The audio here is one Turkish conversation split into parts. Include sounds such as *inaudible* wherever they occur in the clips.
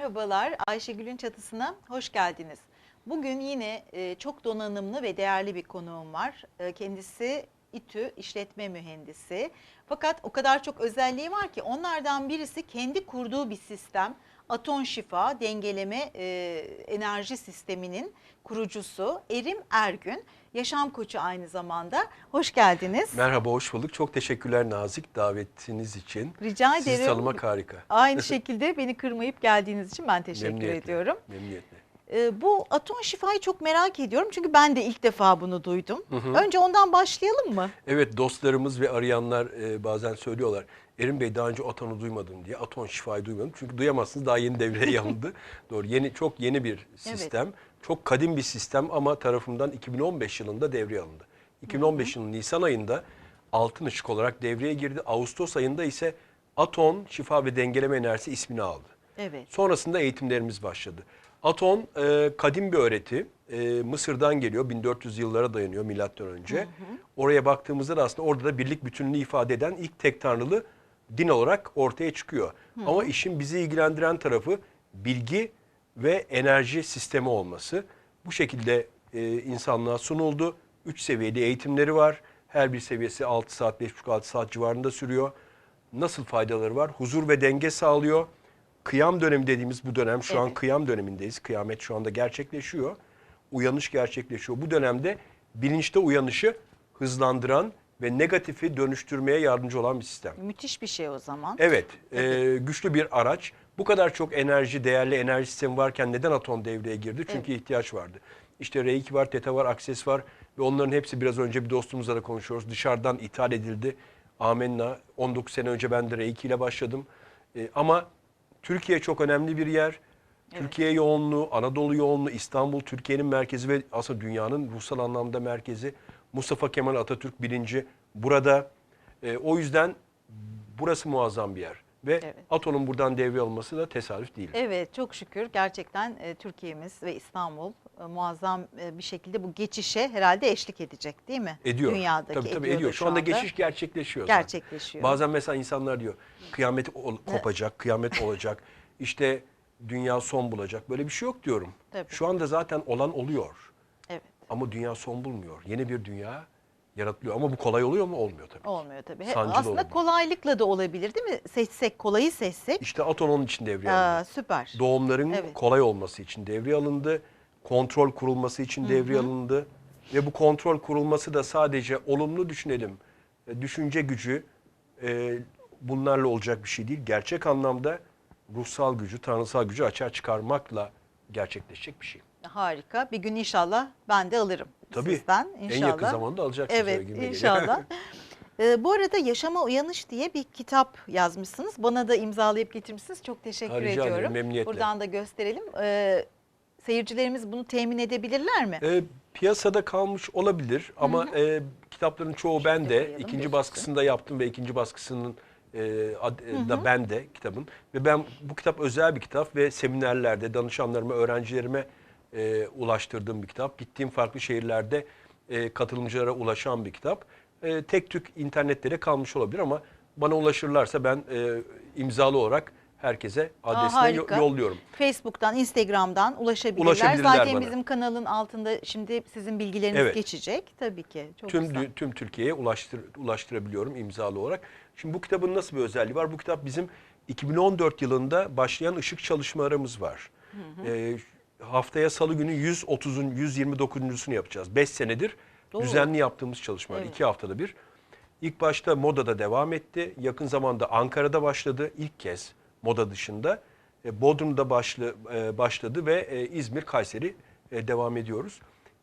Merhabalar, Ayşegül'ün çatısına hoş geldiniz. Bugün yine e, çok donanımlı ve değerli bir konuğum var. E, Kendisi İTÜ işletme mühendisi. Fakat o kadar çok özelliği var ki onlardan birisi kendi kurduğu bir sistem. Aton Şifa dengeleme e, enerji sisteminin kurucusu Erim Ergün. Yaşam koçu aynı zamanda. Hoş geldiniz. Merhaba, hoş bulduk. Çok teşekkürler nazik davetiniz için. Rica Sizi ederim. tanımak harika. Aynı *laughs* şekilde beni kırmayıp geldiğiniz için ben teşekkür Memnuniyetle, ediyorum. Memnuniyetle. Ee, bu aton şifayı çok merak ediyorum çünkü ben de ilk defa bunu duydum. Önce ondan başlayalım mı? Evet, dostlarımız ve arayanlar e, bazen söylüyorlar. Erin Bey daha önce Aton'u duymadım diye. Aton şifayı duymadım. Çünkü duyamazsınız daha yeni devreye *laughs* yandı. Doğru. Yeni çok yeni bir sistem. Çok kadim bir sistem ama tarafından 2015 yılında devreye alındı. 2015 yılının Nisan ayında altın ışık olarak devreye girdi. Ağustos ayında ise Aton şifa ve dengeleme enerjisi ismini aldı. Evet. Sonrasında eğitimlerimiz başladı. Aton e, kadim bir öğreti. E, Mısır'dan geliyor. 1400 yıllara dayanıyor milattan önce. Oraya baktığımızda da aslında orada da birlik bütünlüğü ifade eden ilk tek tanrılı din olarak ortaya çıkıyor. Ama işin bizi ilgilendiren tarafı bilgi ve enerji sistemi olması. Bu şekilde e, insanlığa sunuldu. Üç seviyeli eğitimleri var. Her bir seviyesi 6 saat, 5,5-6 saat civarında sürüyor. Nasıl faydaları var? Huzur ve denge sağlıyor. Kıyam dönemi dediğimiz bu dönem şu an Evet. kıyam dönemindeyiz. Kıyamet şu anda gerçekleşiyor. Uyanış gerçekleşiyor. Bu dönemde bilinçte uyanışı hızlandıran ve negatifi dönüştürmeye yardımcı olan bir sistem. Müthiş bir şey o zaman. Evet, e, güçlü bir araç. Bu kadar çok enerji, değerli enerji sistemi varken neden atom devreye girdi? Çünkü ihtiyaç vardı. İşte R2 var, Teta var, Akses var ve onların hepsi biraz önce bir dostumuzla da konuşuyoruz. Dışarıdan ithal edildi. Amenna. 19 sene önce ben de R2 ile başladım. E, ama Türkiye çok önemli bir yer. Türkiye yoğunluğu, Anadolu yoğunluğu, İstanbul Türkiye'nin merkezi ve aslında dünyanın ruhsal anlamda merkezi. Mustafa Kemal Atatürk birinci burada. E, o yüzden burası muazzam bir yer. Ve Evet. Aton'un buradan devreye alması da tesadüf değil. Evet çok şükür gerçekten e, Türkiye'miz ve İstanbul e, muazzam e, bir şekilde bu geçişe herhalde eşlik edecek değil mi? Ediyor. Dünyadaki tabii tabii ediyor ediyor. Şu anda geçiş gerçekleşiyor. zaten. gerçekleşiyor. Bazen mesela insanlar diyor kıyamet ol- kopacak, kıyamet olacak. *laughs* İşte dünya son bulacak. Böyle bir şey yok diyorum. Tabii. Şu anda zaten olan oluyor. Evet. Ama dünya son bulmuyor. Yeni bir dünya yaratılıyor. Ama bu kolay oluyor mu? Olmuyor tabii. Olmuyor tabii. He- Sancılı Aslında olabilir. kolaylıkla da olabilir değil mi? Seçsek, kolayı seçsek. İşte Aton onun için devreye Aa, alındı. süper. Doğumların Evet. kolay olması için devreye alındı. Kontrol kurulması için devreye alındı. Ve bu kontrol kurulması da sadece olumlu düşünelim. e, Düşünce gücü e, bunlarla olacak bir şey değil. Gerçek anlamda ruhsal gücü, tanrısal gücü açığa çıkarmakla gerçekleşecek bir şey. Harika. Bir gün inşallah ben de alırım Tabii. sizden. En İnşallah. yakın zamanda alacaksınız. Evet inşallah. *laughs* Ee, bu arada Yaşama Uyanış diye bir kitap yazmışsınız. Bana da imzalayıp getirmişsiniz. Çok teşekkür Ha, rica ederim, ediyorum. memnuniyetle. Buradan da gösterelim. Ee, seyircilerimiz bunu temin edebilirler mi? E, piyasada kalmış olabilir ama e, kitapların çoğu ben de koyalım, ikinci gözüksün. baskısında yaptım ve ikinci baskısının e, ad- e, da ben de kitabın ve ben bu kitap özel bir kitap ve seminerlerde danışanlarıma, öğrencilerime e, ulaştırdığım bir kitap. Gittiğim farklı şehirlerde e, katılımcılara ulaşan bir kitap. E, tek tük internetlere kalmış olabilir ama bana ulaşırlarsa ben e, imzalı olarak herkese Aa, adresine yo- harika. yolluyorum. Facebook'tan, Instagram'dan ulaşabilirler. Ulaşabilirler Zaten bana. bizim kanalın altında şimdi sizin bilgileriniz Evet. geçecek. Tabii ki. Çok tüm güzel. tüm Türkiye'ye ulaştır, ulaştırabiliyorum imzalı olarak. Şimdi bu kitabın nasıl bir özelliği var? Bu kitap bizim 2014 yılında başlayan ışık çalışmalarımız var. Ee, haftaya Salı günü 130'un 129'uncusunu yapacağız. 5 senedir Oo. düzenli yaptığımız çalışmalar. Evet. 2 haftada bir. İlk başta modada devam etti. Yakın zamanda Ankara'da başladı ilk kez moda dışında. E, Bodrum'da başlı, e, başladı ve e, İzmir, Kayseri devam ediyoruz.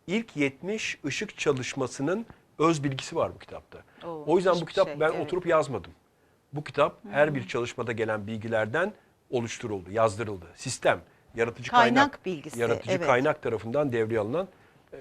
İlk 70 ışık çalışmasının öz bilgisi var bu kitapta. Oo, o yüzden bu kitap şey, ben evet. oturup yazmadım. Bu kitap her bir çalışmada gelen bilgilerden oluşturuldu, yazdırıldı. Sistem, yaratıcı Kaynak kaynak, bilgisi, yaratıcı evet. kaynak tarafından devreye alınan e,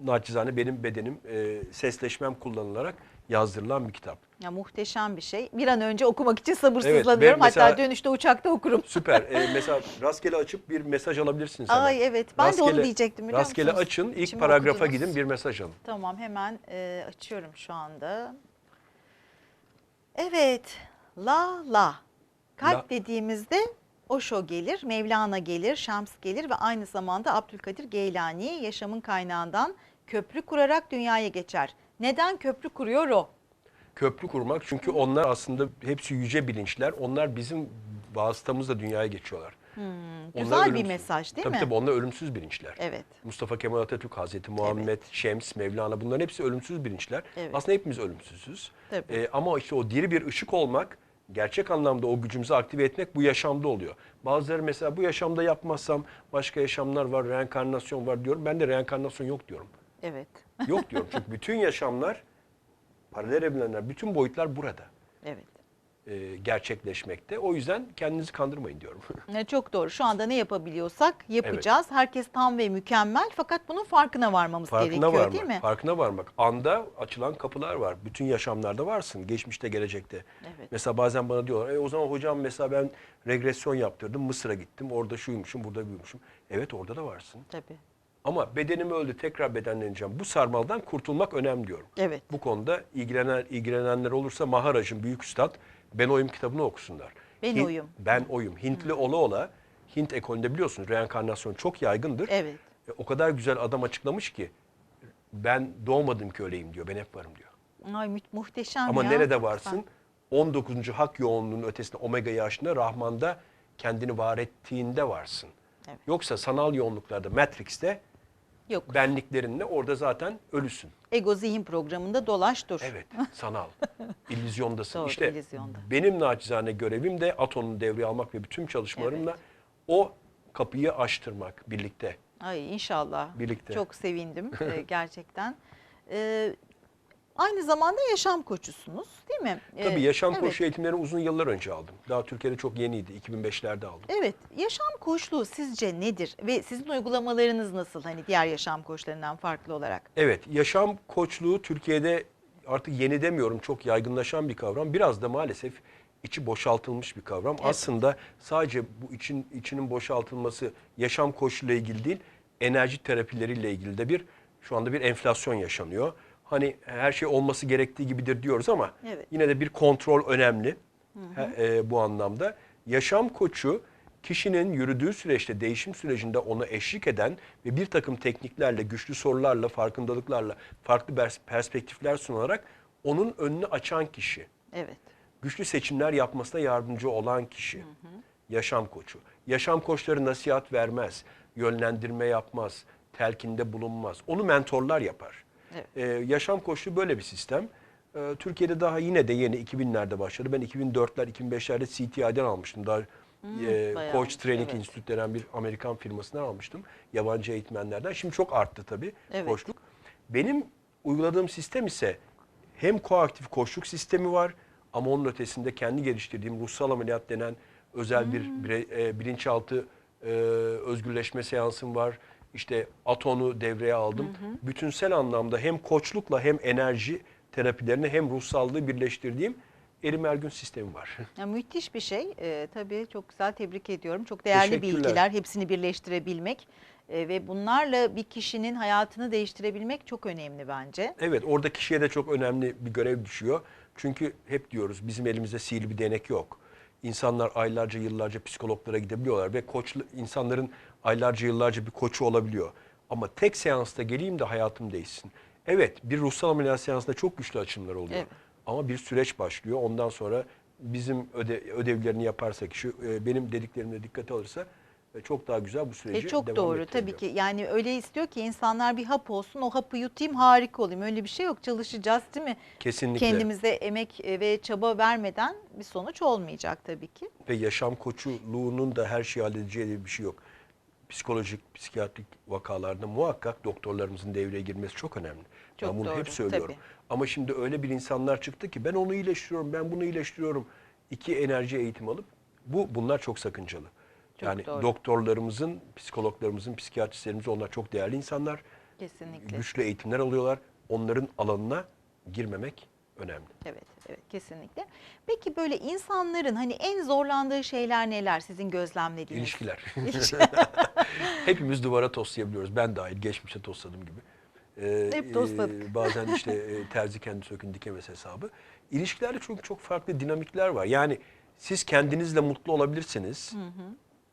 naçizane benim bedenim, e, sesleşmem kullanılarak yazdırılan bir kitap. Ya muhteşem bir şey. Bir an önce okumak için Evet, sabırsızlanıyorum. ben mesela- Hatta dönüşte uçakta okurum. *laughs* Süper. E, mesela rastgele açıp bir mesaj alabilirsiniz. hemen. Ay evet ben de onu diyecektim Rastgele musunuz? açın, ilk Şimdi paragrafa okudunuz. gidin bir mesaj alın. Tamam hemen e, açıyorum şu anda. Evet. La la. Kalp La- dediğimizde Osho gelir, Mevlana gelir, Şams gelir ve aynı zamanda Abdülkadir Geylani yaşamın kaynağından köprü kurarak dünyaya geçer. Neden köprü kuruyor o? Köprü kurmak çünkü onlar aslında hepsi yüce bilinçler. Onlar bizim vasıtamızla dünyaya geçiyorlar. Onlar Güzel bir ölümsüz. mesaj değil tabii mi? Tabii onlar ölümsüz bilinçler. Evet. Mustafa Kemal Atatürk, Hazreti Muhammed, Şems, Mevlana bunların hepsi ölümsüz bilinçler. Evet. Aslında hepimiz ölümsüzüz. Tabii. Ee, ama işte o diri bir ışık olmak, gerçek anlamda o gücümüzü aktive etmek bu yaşamda oluyor. Bazıları mesela bu yaşamda yapmazsam başka yaşamlar var, reenkarnasyon var diyorum. Ben de reenkarnasyon yok diyorum. Evet. Yok diyorum çünkü bütün yaşamlar, paralel evrenler, bütün boyutlar burada Evet. E, gerçekleşmekte. O yüzden kendinizi kandırmayın diyorum. *laughs* Çok doğru. Şu anda ne yapabiliyorsak yapacağız. Herkes tam ve mükemmel fakat bunun farkına varmamız Farkına gerekiyor varmak. değil mi? Farkına varmak. Anda açılan kapılar var. Bütün yaşamlarda varsın. Geçmişte, gelecekte. Evet. Mesela bazen bana diyorlar, e, o zaman hocam mesela ben regresyon yaptırdım. Mısır'a gittim. Orada şuymuşum, burada büyümüşüm. Evet orada da varsın. Tabii. Ama bedenim öldü, tekrar bedenleneceğim. Bu sarmaldan kurtulmak önemli diyorum. Evet. Bu konuda ilgilenen, ilgilenenler olursa Maharaj'ın Büyük Üstad Ben Oyum kitabını okusunlar. Ben Hin- Oyum. Ben Oyum. Hintli ola ola, Hint ekolünde biliyorsunuz reenkarnasyon çok yaygındır. Evet. E, o kadar güzel adam açıklamış ki ben doğmadım ki öyleyim diyor. Ben hep varım diyor. Ay mü- muhteşem Ama ya. nerede varsın? Lütfen. 19. hak yoğunluğunun ötesinde omega yaşında Rahman'da kendini var ettiğinde varsın. Evet. Yoksa sanal yoğunluklarda Matrix'te Yok. benliklerinle orada zaten ölüsün. Ego zihin programında dolaş dur. Evet, sanal. *laughs* İllüzyondasın. Doğru, işte illüzyonda. benim naçizane görevim de Aton'u devreye almak ve bütün çalışmalarımla o kapıyı açtırmak birlikte. Ay inşallah. Birlikte. Çok sevindim e, *laughs* gerçekten. E, aynı zamanda yaşam koçusunuz değil mi? Tabii yaşam evet. koçu eğitimlerini uzun yıllar önce aldım. Daha Türkiye'de çok yeniydi. 2005'lerde aldım. Evet, yaşam koçluğu sizce nedir ve sizin uygulamalarınız nasıl hani diğer yaşam koçlarından farklı olarak? Evet, yaşam koçluğu Türkiye'de artık yeni demiyorum çok yaygınlaşan bir kavram. Biraz da maalesef içi boşaltılmış bir kavram. Aslında sadece bu için içinin boşaltılması yaşam koçluğuyla ilgili değil, enerji terapileriyle ilgili de bir şu anda bir enflasyon yaşanıyor. Hani her şey olması gerektiği gibidir diyoruz ama Evet. yine de bir kontrol önemli he- e, bu anlamda. Yaşam koçu kişinin yürüdüğü süreçte, değişim sürecinde ona eşlik eden ve bir takım tekniklerle, güçlü sorularla, farkındalıklarla, farklı pers- perspektifler sunarak onun önünü açan kişi. Evet. Güçlü seçimler yapmasına yardımcı olan kişi. Yaşam koçu. Yaşam koçları nasihat vermez, yönlendirme yapmaz, telkinde bulunmaz. Onu mentorlar yapar. Evet. Ee, yaşam koçluğu böyle bir sistem. Ee, Türkiye'de daha yine de yeni 2000'lerde başladı. Ben 2004'ler, 2005'lerde CTI'den almıştım. Daha e, bayağı Coach Training evet. Institute denen bir Amerikan firmasından almıştım. Yabancı eğitmenlerden. Şimdi çok arttı tabii Evet. koçluk. Benim uyguladığım sistem ise hem koaktif koçluk sistemi var ama onun ötesinde kendi geliştirdiğim ruhsal ameliyat denen özel bir bire- e, bilinçaltı e, özgürleşme seansım var. İşte Aton'u devreye aldım. Bütünsel anlamda hem koçlukla hem enerji terapilerini hem ruhsallığı birleştirdiğim Erim Ergün sistemi var. *laughs* Ya, müthiş bir şey. Ee, tabii çok güzel tebrik ediyorum. Çok değerli bilgiler. Hepsini birleştirebilmek e, ve bunlarla bir kişinin hayatını değiştirebilmek çok önemli bence. Evet orada kişiye de çok önemli bir görev düşüyor. Çünkü hep diyoruz bizim elimizde sihirli bir değnek yok. İnsanlar aylarca yıllarca psikologlara gidebiliyorlar ve koçlu insanların aylarca yıllarca bir koçu olabiliyor. Ama tek seansta geleyim de hayatım değişsin. Evet bir ruhsal ameliyat seansında çok güçlü açılımlar oluyor. Evet. Ama bir süreç başlıyor. Ondan sonra bizim öde, ödevlerini yaparsa kişi e, benim dediklerimle dikkate alırsa e, çok daha güzel bu süreci E, çok devam doğru tabii ki. Yani öyle istiyor ki insanlar bir hap olsun, o hapı yutayım harika olayım. Öyle bir şey yok. Çalışacağız değil mi? Kesinlikle. Kendimize emek e, ve çaba vermeden bir sonuç olmayacak tabii ki. ve yaşam koçuluğunun da her şeyi halledeceği bir şey yok. Psikolojik, psikiyatrik vakalarda muhakkak doktorlarımızın devreye girmesi çok önemli. Çok ben bunu doğru, hep söylüyorum. tabii. Ama şimdi öyle bir insanlar çıktı ki ben onu iyileştiriyorum, ben bunu iyileştiriyorum. İki enerji eğitim alıp bu bunlar çok sakıncalı. Çok yani doğru. doktorlarımızın, psikologlarımızın, psikiyatristlerimiz onlar çok değerli insanlar. Kesinlikle. Güçlü eğitimler alıyorlar. Onların alanına girmemek önemli. Evet, evet kesinlikle. Peki böyle insanların hani en zorlandığı şeyler neler sizin gözlemlediğiniz? İlişkiler. *laughs* *laughs* Hepimiz duvara toslayabiliyoruz. Ben dahil geçmişte tosladım gibi. Ee, Hep tosladık. e, bazen *laughs* işte e, terzi kendi sökün dikemez hesabı. İlişkilerde çünkü çok farklı dinamikler var. Yani siz kendinizle mutlu olabilirsiniz.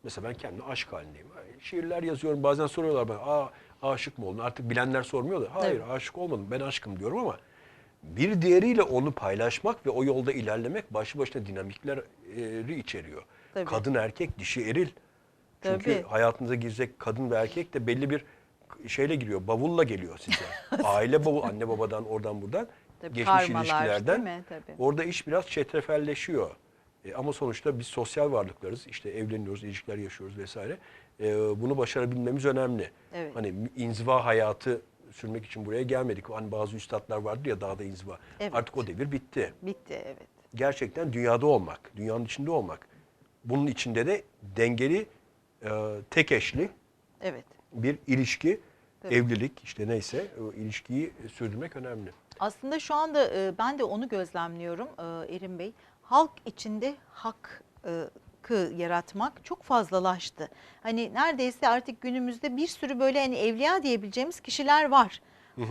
Mesela ben kendi aşk halindeyim. Şiirler yazıyorum. Bazen soruyorlar bana. Aa, aşık mı oldun? Artık bilenler sormuyor da. Hayır Evet. aşık olmadım. Ben aşkım diyorum ama bir diğeriyle onu paylaşmak ve o yolda ilerlemek başlı başına dinamikleri içeriyor. Tabii. Kadın erkek, dişi eril. Çünkü Tabii. hayatınıza girecek kadın ve erkek de belli bir şeyle giriyor. Bavulla geliyor size. *laughs* Aile bavul, anne babadan oradan buradan. Tabii, geçmiş karmalar, ilişkilerden. Tabii. Orada iş biraz çetrefelleşiyor. E, ama sonuçta biz sosyal varlıklarız. İşte evleniyoruz, ilişkiler yaşıyoruz vesaire. E, bunu başarabilmemiz önemli. Evet. Hani inziva hayatı sürmek için buraya gelmedik. Hani bazı üstadlar vardır ya dağda inziva. Evet. Artık o devir bitti. Bitti evet. Gerçekten dünyada olmak, dünyanın içinde olmak. Bunun içinde de dengeli, e, tek eşli Evet. bir ilişki, Tabii. evlilik işte neyse o ilişkiyi sürdürmek önemli. Aslında şu anda e, ben de onu gözlemliyorum e, Erim Bey. Halk içinde hakkı yaratmak çok fazlalaştı. Hani neredeyse artık günümüzde bir sürü böyle hani evliya diyebileceğimiz kişiler var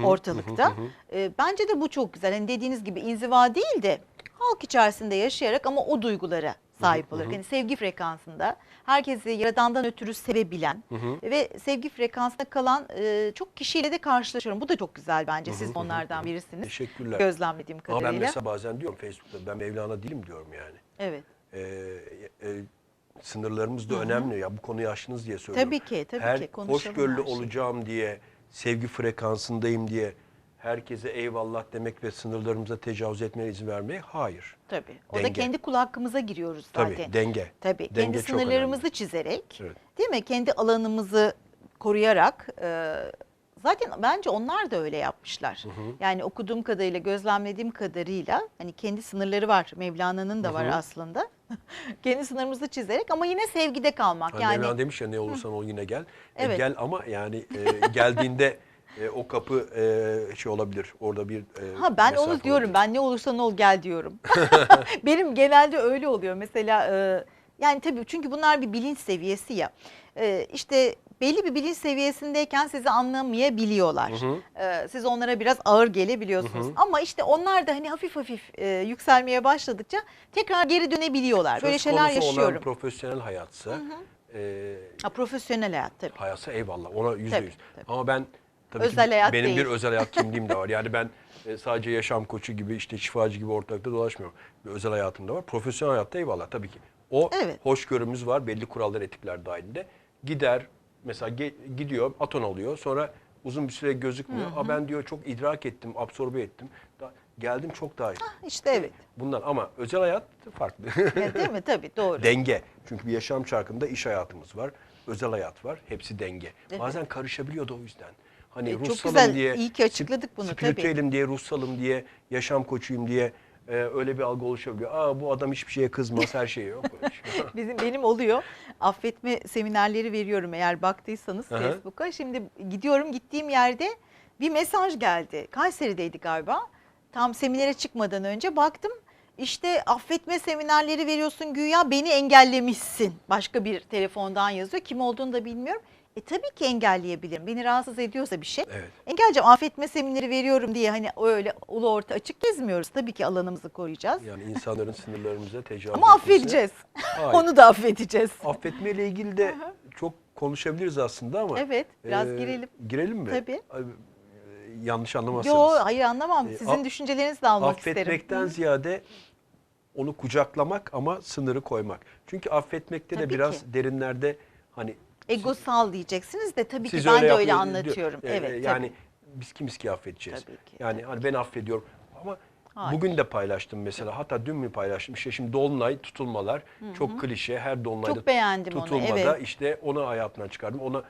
ortalıkta. E, Bence de bu çok güzel. Hani dediğiniz gibi inziva değil de halk içerisinde yaşayarak ama o duygulara sahip olarak. Hani sevgi frekansında herkesi yaradandan ötürü sevebilen ve sevgi frekansında kalan e, çok kişiyle de karşılaşıyorum. Bu da çok güzel bence. Siz onlardan birisiniz. Teşekkürler. Gözlemlediğim Ama kadarıyla. ben mesela bazen diyorum Facebook'ta ben Mevlana değilim diyorum yani. Evet. Ee, e, sınırlarımız da önemli ya bu konuyu aştınız diye söylüyorum. Tabii ki, tabii her ki. Hoşgörülü her şeyi. olacağım diye, sevgi frekansındayım diye herkese eyvallah demek ve sınırlarımıza tecavüz etmeye izin vermeye hayır. Tabii. O Denge. da kendi kul hakkımıza giriyoruz Tabii zaten. denge. Tabii. Denge kendi sınırlarımızı önemli. çizerek, Evet. değil mi? Kendi alanımızı koruyarak e, zaten bence onlar da öyle yapmışlar. Yani okuduğum kadarıyla, gözlemlediğim kadarıyla hani kendi sınırları var. Mevlana'nın da var aslında. *laughs* kendi sınırımızı çizerek ama yine sevgide kalmak. Hani yani Mevlana demiş ya ne olursan ol yine gel. E, Evet. gel ama yani e, geldiğinde e, o kapı e, şey olabilir. Orada bir e, Ha ben onu diyorum. olabilir. Ben ne olursan ol gel diyorum. *laughs* *laughs* Benim genelde öyle oluyor. Mesela e, yani tabii çünkü bunlar bir bilinç seviyesi ya. E, işte belli bir bilinç seviyesindeyken sizi anlamayabiliyorlar. E, siz onlara biraz ağır gelebiliyorsunuz. Ama işte onlar da hani hafif hafif e, yükselmeye başladıkça tekrar geri dönebiliyorlar. Böyle Söz şeyler konusu olan yaşıyorum. profesyonel hayatsa e, Ha, profesyonel hayat tabii. hayatsa eyvallah ona yüzde yüz. Ama ben tabii Özel ki hayat benim değil. bir özel hayat kimliğim de *laughs* var. Yani ben e, sadece yaşam koçu gibi işte şifacı gibi ortalıkta dolaşmıyorum. Bir özel hayatım da var. Profesyonel hayatta eyvallah tabii ki. O Evet. hoşgörümüz var belli kurallar etikler dahilinde. Gider mesela gidiyor aton alıyor sonra uzun bir süre gözükmüyor. Aa, ben diyor çok idrak ettim, absorbe ettim. Da, geldim çok daha iyi. İşte evet. Bundan ama özel hayat farklı. Ya, değil mi? Tabii doğru. *laughs* Denge. Çünkü bir yaşam çarkında iş hayatımız var, özel hayat var. Hepsi denge. Evet. Bazen karışabiliyor da o yüzden. Hani E, çok ruhsalım güzel, diye, iyi ki açıkladık bunu, tabii. Spiritüelim diye, ruhsalım diye, yaşam koçuyum diye e, öyle bir algı oluşabiliyor. Aa bu adam hiçbir şeye kızmaz, her şeye yok. *laughs* şey. Bizim benim oluyor. Affetme seminerleri veriyorum eğer baktıysanız Aha. Facebook'a. Şimdi gidiyorum gittiğim yerde bir mesaj geldi. Kayseri'deydi galiba. Tam seminere çıkmadan önce baktım. İşte affetme seminerleri veriyorsun güya beni engellemişsin. Başka bir telefondan yazıyor. Kim olduğunu da bilmiyorum. E tabii ki engelleyebilirim. Beni rahatsız ediyorsa bir şey. Evet. Engelleyeceğim. Affetme semineri veriyorum diye hani öyle ulu orta açık gezmiyoruz. Tabii ki alanımızı koruyacağız. Yani insanların sınırlarımıza tecavüz Ama affedeceğiz. Hayır. *laughs* Onu da affedeceğiz. Affetmeyle ilgili de çok konuşabiliriz aslında ama. Evet, biraz e, girelim. Girelim mi? Tabii. E, Yanlış anlamazsanız. Yo hayır anlamam. E, Sizin a- düşüncelerinizi de almak isterim. Affetmekten ziyade onu kucaklamak ama sınırı koymak. Çünkü affetmekte de Tabii biraz ki. derinlerde hani Egosal diyeceksiniz de tabii ki siz ben de öyle anlatıyorum. diyor. E, evet yani biz kimiz ki affedeceğiz. Tabii ki, Yani hani ben affediyorum ama Hayır. bugün de paylaştım mesela. Hatta dün mü paylaştım? İşte şimdi dolunay tutulmalar çok klişe. Her dolunayda Çok beğendim onu, tutulmada evet. işte onu hayatından çıkardım. Ona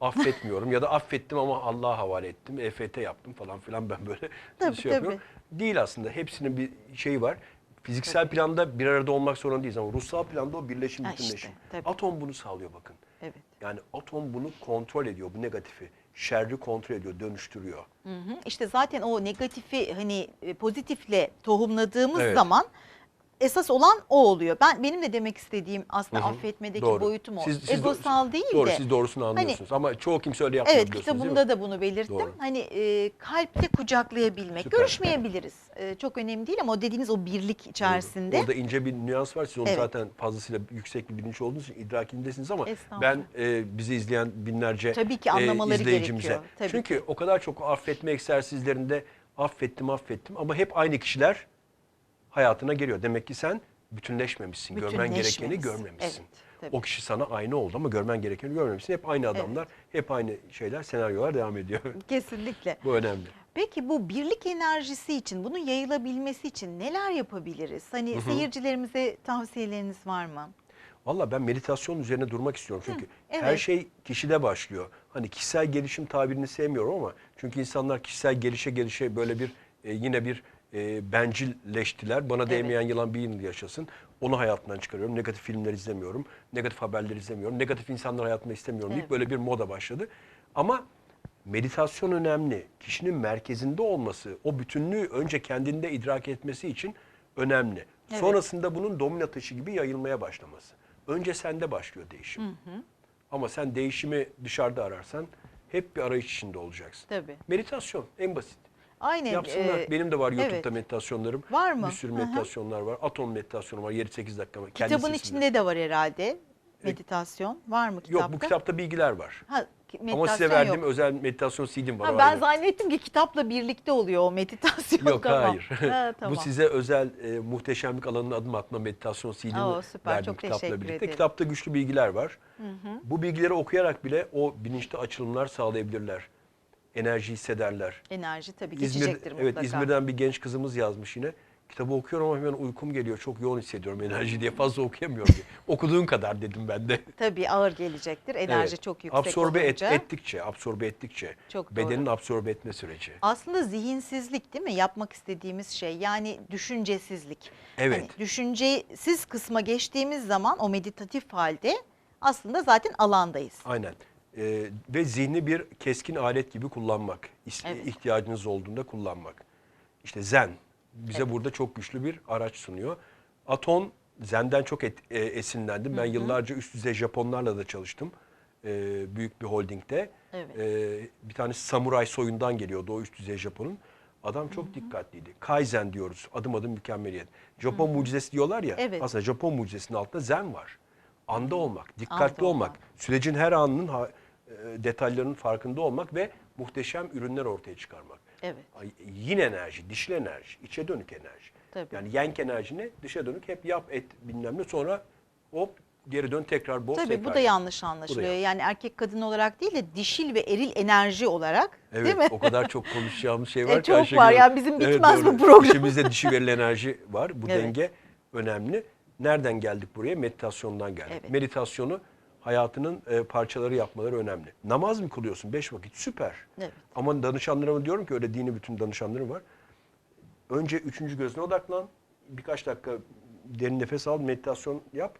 affetmiyorum ya da affettim ama Allah'a havale ettim. EFT yaptım falan filan ben böyle Tabii, şey yapıyorum. Değil aslında. Hepsinin bir şeyi var. Fiziksel planda bir arada olmak zorunda değiliz ama ruhsal planda o birleşim, Ha işte, bütünleşim. tabii. Atom bunu sağlıyor bakın. Evet. Yani atom bunu kontrol ediyor, bu negatifi. Şerri kontrol ediyor, dönüştürüyor. Hı hı. İşte zaten o negatifi hani e, pozitifle tohumladığımız Evet. zaman esas olan o oluyor. Ben benim de demek istediğim aslında Hı hı. affetmedeki Doğru. boyutum o. Siz- siz Egosal değil Doğru de. siz doğrusunu anlıyorsunuz ama çoğu kimse öyle yapmıyor Evet kitabımda da bunu belirttim. Doğru. Hani e, kalpte kucaklayabilmek. Süper. Görüşmeyebiliriz. E, çok önemli değil ama o dediğiniz o birlik içerisinde. Orada ince bir nüans var. Siz onu Evet. zaten fazlasıyla yüksek bir bilinç olduğunuz için idrakindesiniz ama ben e, bizi izleyen binlerce Tabii ki e, anlamaları izleyicimize. gerekiyor. Tabii Çünkü o kadar çok affetme egzersizlerinde affettim affettim ama hep aynı kişiler hayatına geliyor. Demek ki sen bütünleşmemişsin. Görmen gerekeni görmemişsin. Evet, tabii. o kişi sana aynı oldu ama görmen gerekeni görmemişsin. Hep aynı adamlar, hep aynı şeyler, senaryolar devam ediyor. *laughs* Kesinlikle. Bu önemli. Peki bu birlik enerjisi için, bunun yayılabilmesi için neler yapabiliriz? Hani seyircilerimize tavsiyeleriniz var mı? Valla ben meditasyon üzerine durmak istiyorum çünkü her evet. şey kişide başlıyor. Hani kişisel gelişim tabirini sevmiyorum ama çünkü insanlar kişisel gelişe gelişe böyle bir e, yine bir e, bencilleştiler. Bana değmeyen yılan bir yıl yaşasın. Onu hayatımdan çıkarıyorum. Negatif filmler izlemiyorum. Negatif haberler izlemiyorum. Negatif insanlar hayatımda istemiyorum deyip Evet. böyle bir moda başladı. Ama meditasyon önemli. Kişinin merkezinde olması, o bütünlüğü önce kendinde idrak etmesi için önemli. Evet. Sonrasında bunun domino taşı gibi yayılmaya başlaması. Önce sende başlıyor değişim. Ama sen değişimi dışarıda ararsan hep bir arayış içinde olacaksın. Tabii. Meditasyon en basit. Aynen. Yapsınlar. e, Benim de var YouTube'da evet. meditasyonlarım. Var mı? Bir sürü Hı hı. meditasyonlar var. Atom meditasyonu var 7-8 dakika. kendi Kitabın sesimle. içinde de var herhalde meditasyon. Var mı kitapta? Yok bu kitapta bilgiler var. Ha, ki- Ama meditasyon size verdiğim yok. özel meditasyon CD'm var. Ha, ben ayrı. zannettim ki kitapla birlikte oluyor o meditasyon. *laughs* Yok tamam. hayır. Ha, *laughs* tamam. Bu size özel e, muhteşemlik alanına adım atma meditasyon CD'mi Oo, süper, verdim çok kitapla birlikte. ederim. Kitapta güçlü bilgiler var. Bu bilgileri okuyarak bile o bilinçli açılımlar sağlayabilirler. Enerji hissederler. Enerji tabii İzmir, geçecektir evet mutlaka. İzmir'den bir genç kızımız yazmış yine. Kitabı okuyorum ama hemen uykum geliyor. Çok yoğun hissediyorum enerji diye. Fazla okuyamıyorum diye. *laughs* Okuduğun kadar dedim ben de. Tabii ağır gelecektir. Enerji Evet. çok yüksek absorbe et- olunca. ettikçe, absorbe ettikçe Çok doğru. bedenin absorbe etme süreci. Aslında zihinsizlik değil mi? Yapmak istediğimiz şey. Yani düşüncesizlik. Evet. Hani düşüncesiz kısma geçtiğimiz zaman o meditatif halde aslında zaten alandayız. Aynen. Ee, ve zihni bir keskin alet gibi kullanmak. Evet. ihtiyacınız olduğunda kullanmak. İşte zen bize Evet. burada çok güçlü bir araç sunuyor. Aton zenden çok et- e, esinlendim. Ben yıllarca üst düzey Japonlarla da çalıştım. Ee, büyük bir holdingde. Evet. Ee, bir tanesi samuray soyundan geliyordu o üst düzey Japon'un. Adam çok dikkatliydi. Kaizen diyoruz. Adım adım mükemmeliyet. Japon mucizesi diyorlar ya. Evet. Aslında Japon mucizesinin altında zen var. Anda olmak, dikkatli Anda olmak, olmak. sürecin her anının e, detaylarının farkında olmak ve muhteşem ürünler ortaya çıkarmak. Evet. Yin enerji, dişil enerji, içe dönük enerji. Tabii. Yani yank enerjini dışa dönük hep yap et bilmem ne sonra hop geri dön tekrar boz Tabii tekrar bu da yanlış anlaşılıyor. yanlış. Yani erkek kadın olarak değil de dişil ve eril enerji olarak Evet değil mi? o kadar çok konuşacağımız şey *laughs* E, var ki çok var. Yani bizim bitmez bu program. İçimizde dişi verili enerji var. Bu Evet. denge önemli. Nereden geldik buraya? Meditasyondan geldik. Evet. Meditasyonu hayatının e, parçaları yapmaları önemli. Namaz mı kılıyorsun? Beş vakit. Süper. Evet. Ama danışanlarıma diyorum ki öyle dini bütün danışanlarım var. Önce üçüncü gözüne odaklan. Birkaç dakika derin nefes al, meditasyon yap.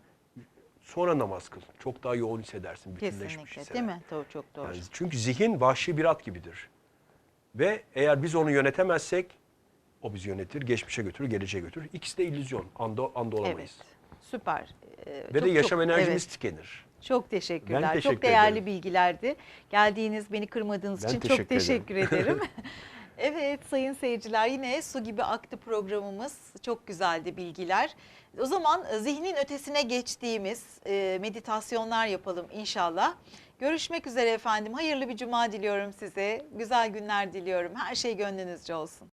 Sonra namaz kıl. Çok daha yoğun hissedersin. Bütünleşmiş Kesinlikle hissedersin. değil mi? Doğru, çok doğru. Yani çünkü zihin vahşi bir at gibidir. Ve eğer biz onu yönetemezsek o bizi yönetir, geçmişe götürür, geleceğe götürür. İkisi de illüzyon. Anda, anda olamayız. Evet. Süper. Ee, Ve çok- de yaşam çok- enerjimiz evet. tükenir. Çok teşekkürler. Ben teşekkür çok değerli ederim. bilgilerdi. Geldiğiniz, beni kırmadığınız Ben için teşekkür çok teşekkür ederim. *laughs* evet sayın seyirciler yine su gibi aktı programımız. Çok güzeldi bilgiler. O zaman e, zihnin ötesine geçtiğimiz e, meditasyonlar yapalım inşallah. Görüşmek üzere efendim. Hayırlı bir cuma diliyorum size. Güzel günler diliyorum. Her şey gönlünüzce olsun.